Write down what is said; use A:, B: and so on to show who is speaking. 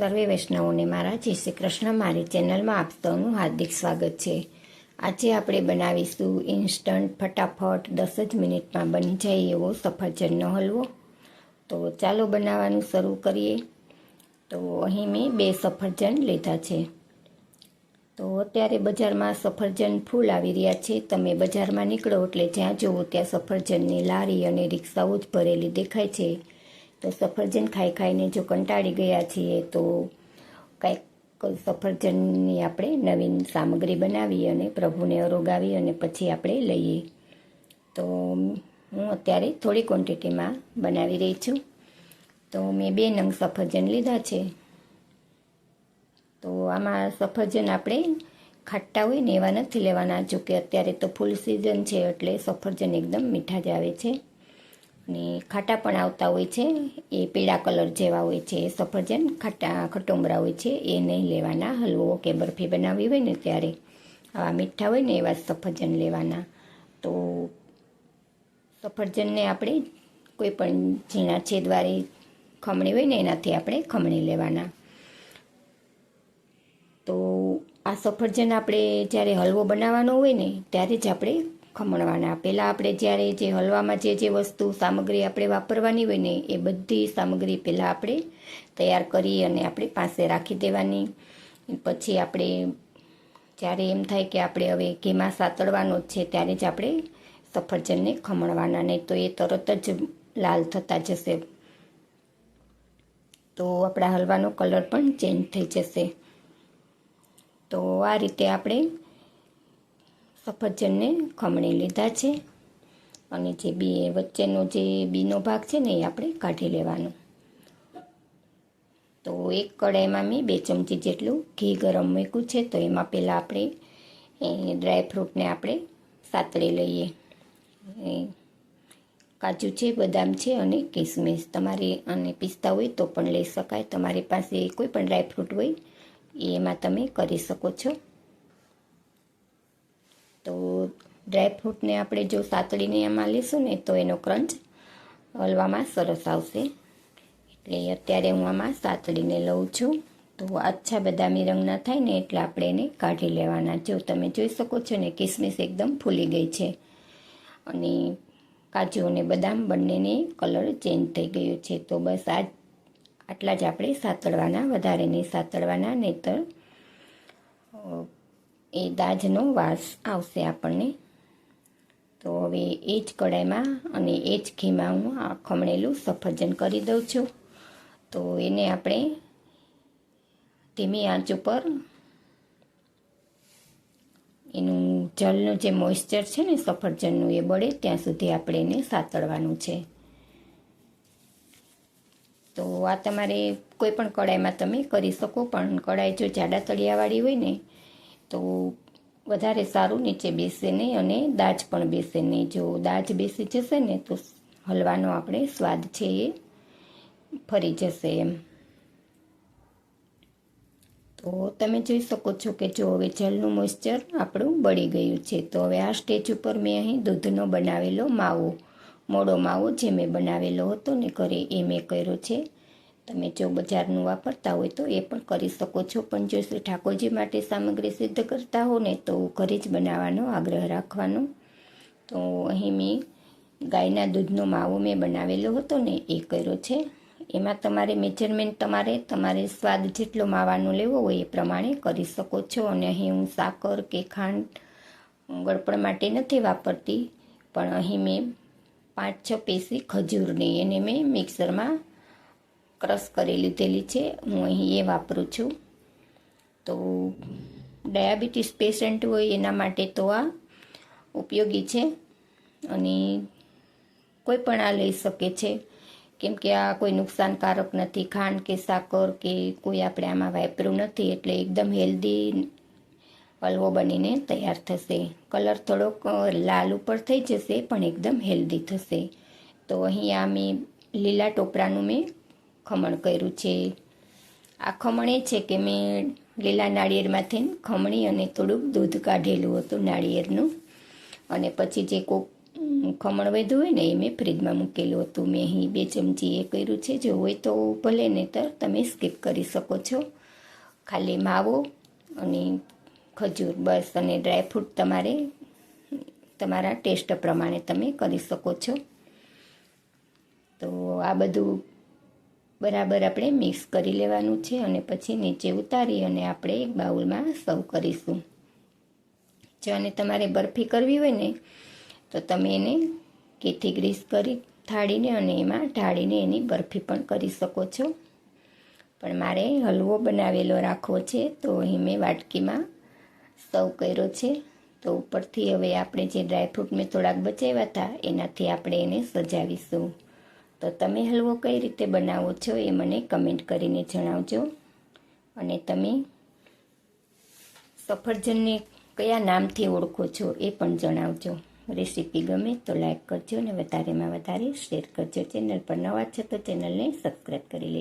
A: સર્વે વૈષ્ણવોને મારા જય શ્રી કૃષ્ણ. મારી ચેનલમાં આપ સૌનું હાર્દિક સ્વાગત છે. આજે આપણે બનાવીશું ઇન્સ્ટન્ટ ફટાફટ, દસ જ મિનિટમાં બની જાય એવો સફરજનનો હલવો. તો ચાલો બનાવવાનું શરૂ કરીએ. તો અહીં મેં બે સફરજન લીધા છે. તો અત્યારે બજારમાં સફરજન ફૂલ આવી રહ્યા છે. તમે બજારમાં નીકળો એટલે જ્યાં જુઓ ત્યાં સફરજનની લારી અને રિક્ષાઓ જ ભરેલી દેખાય છે. તો સફરજન ખાઈ ખાઈને જો કંટાળી ગયા છીએ તો કાંઈક સફરજનની આપણે નવીન સામગ્રી બનાવી અને પ્રભુને અરોગાવી અને પછી આપણે લઈએ. તો હું અત્યારે થોડી ક્વોન્ટિટીમાં બનાવી રહી છું. તો મેં બે નંગ સફરજન લીધા છે. તો આમાં સફરજન આપણે ખાટા હોય ને એવા નથી લેવાના જો કે અત્યારે તો ફૂલ સિઝન છે એટલે સફરજન એકદમ મીઠા જ આવે છે. અને ખાટા પણ આવતા હોય છે. એ પીળા કલર જેવા હોય છે. સફરજન, ખાટા, ખટુમરા હોય છે. એ નહીં લેવાના. હલવો કે બરફી બનાવી હોય ને ત્યારે આવા મીઠા હોય ને એવા સફરજન લેવાના. તો સફરજનને આપણે કોઈ પણ ઝીણા છેદવાળી ખમણી હોય ને એનાથી આપણે ખમણી લેવાના. તો આ સફરજન આપણે જ્યારે હલવો બનાવવાનો હોય ને ત્યારે જ આપણે ખમણવાના. પહેલાં આપણે જ્યારે જે હલવામાં જે જે વસ્તુ, સામગ્રી આપણે વાપરવાની હોય ને, એ બધી સામગ્રી પહેલાં આપણે તૈયાર કરી અને આપણે પાસે રાખી દેવાની. પછી આપણે જ્યારે એમ થાય કે આપણે હવે ઘીમાં સાતળવાનો જ છે, ત્યારે જ આપણે સફરજનને ખમણવાના. નહીં તો એ તરત જ લાલ થતા જશે. તો આપણા હલવાનો કલર પણ ચેન્જ થઈ જશે. તો આ રીતે આપણે સફરજનને ખમણી લીધા છે અને જે બી વચ્ચેનો જે બીનો ભાગ છે ને એ આપણે કાઢી લેવાનો. તો એક કડાઈમાં મેં બે ચમચી જેટલું ઘી ગરમ મૂક્યું છે, તો એમાં પહેલાં આપણે ડ્રાયફ્રૂટને આપણે સાતળી લઈએ. કાજુ છે, બદામ છે અને કિસમિસ. તમારે અને પિસ્તા હોય તો પણ લઈ શકાય. તમારી પાસે કોઈ પણ ડ્રાય ફ્રૂટ હોય, એમાં તમે કરી શકો છો. તો ડ્રાય ફ્રૂટને આપણે જો સાતળીને એમાં લેશું ને તો એનો ક્રંચ હલવામાં સરસ આવશે. એટલે અત્યારે હું આમાં સાતળીને લઉં છું. તો આછા બદામી રંગના થાય ને એટલે આપણે એને કાઢી લેવાના. જો તમે જોઈ શકો છો ને કિસમિસ એકદમ ફૂલી ગઈ છે. અને કાજુ અને બદામ બંનેને કલર ચેન્જ થઈ ગયો છે. તો બસ આ આટલા જ આપણે સાતળવાના વધારે નહીં સાતળવાના, નહીતર એ દાજનો વાસ આવશે આપણને. તો હવે એ જ કડાઈમાં અને એ જ ઘીમાં હું આ ખમણેલું સફરજન કરી દઉં છું. તો એને આપણે ધીમી આંચ ઉપર એનું જલનું જે મોઇશ્ચર છે ને સફરજનનું એ બળે ત્યાં સુધી આપણે એને સાતળવાનું છે. તો આ તમારે કોઈ પણ કડાઈમાં તમે કરી શકો, પણ કડાઈ જો જાડા તળિયાવાળી હોય ને તો વધારે સારું નીચે બેસે નહીં અને દાજ પણ બેસે નહીં. જો દાજ બેસી જશે ને તો હલવાનો આપણે સ્વાદ છે એ ફરી જશે એમ. તો તમે જોઈ શકો છો કે જો હવે જલનું મોઇશ્ચર આપણું બળી ગયું છે. તો હવે આ સ્ટેજ ઉપર મેં અહીં દૂધનો બનાવેલો માવો, મોડો માવો જે મેં બનાવેલો હતો ને ઘરે એ મેં કર્યો છે. તમે જો બજારનું વાપરતા હોય તો એ પણ કરી શકો છો. પણ જો ઠાકોરજી માટે સામગ્રી સિદ્ધ કરતા હો ને તો ઘરે જ બનાવવાનો આગ્રહ રાખવાનો. તો અહીં મેં ગાયના દૂધનો માવો મેં બનાવેલો હતો ને એ કર્યો છે. એમાં તમારે મેજરમેન્ટ તમારે તમારે સ્વાદ જેટલો માવાનો લેવો હોય એ પ્રમાણે કરી શકો છો. અને અહીં હું સાકર કે ખાંડ ગળપણ માટે નથી વાપરતી. પણ અહીં મેં પાંચ છ પેસી ખજૂરની એને મેં મિક્સરમાં ક્રશ કરી લીધેલી છે. હું અહીં એ વાપરું છું. તો ડાયાબિટીસ પેશન્ટ હોય એના માટે તો આ ઉપયોગી છે. અને કોઈ પણ આ લઈ શકે છે. કેમ કે આ કોઈ નુકસાનકારક નથી. ખાંડ કે સાકર કે કોઈ આપણે આમાં વાપર્યું નથી એટલે એકદમ હેલ્ધી હલવો બનીને તૈયાર થશે. કલર થોડોક લાલ ઉપર થઈ જશે પણ એકદમ હેલ્ધી થશે. તો અહીંયા મેં લીલા ટોપરાનું મેં ખમણ કર્યું છે. આ ખમણ એ છે કે મેં લીલા નાળિયેરમાંથી ખમણી અને થોડુંક દૂધ કાઢેલું હતું નાળિયેરનું. અને પછી જે કોક ખમણ વધ્યું હોય ને એ મેં ફ્રીજમાં મૂકેલું હતું. મેં અહીં બે ચમચી એ કર્યું છે. જો હોય તો ભલે નહીંતર તમે સ્કીપ કરી શકો છો. ખાલી માવો અને ખજૂર બસ અને ડ્રાયફ્રૂટ તમારે તમારા ટેસ્ટ પ્રમાણે તમે કરી શકો છો. તો આ બધું બરાબર આપણે મિક્સ કરી લેવાનું છે અને પછી નીચે ઉતારી અને આપણે એક બાઉલમાં સર્વ કરીશું. જો અને તમારે બરફી કરવી હોય ને, તો તમે એને કેથી ગ્રીસ કરી થાળીને અને એમાં ઢાળીને એની બરફી પણ કરી શકો છો. પણ મારે હલવો બનાવેલો રાખવો છે, તો અહીં મેં વાટકીમાં સર્વ કર્યો છે. તો ઉપરથી હવે આપણે જે ડ્રાયફ્રૂટ મેં થોડાક બચાવ્યા હતા, એનાથી આપણે એને સજાવીશું. તો તમે હલવો કઈ રીતે બનાવો છો એ મને કમેન્ટ કરીને જણાવજો. અને તમે સફરજનને કયા નામથી ઓળખો છો એ પણ જણાવજો. રેસીપી ગમે તો લાઇક કરજો અને વધારેમાં વધારે શેર કરજો. ચેનલ પર નવા છો તો ચેનલને સબસ્ક્રાઈબ કરી લેજો.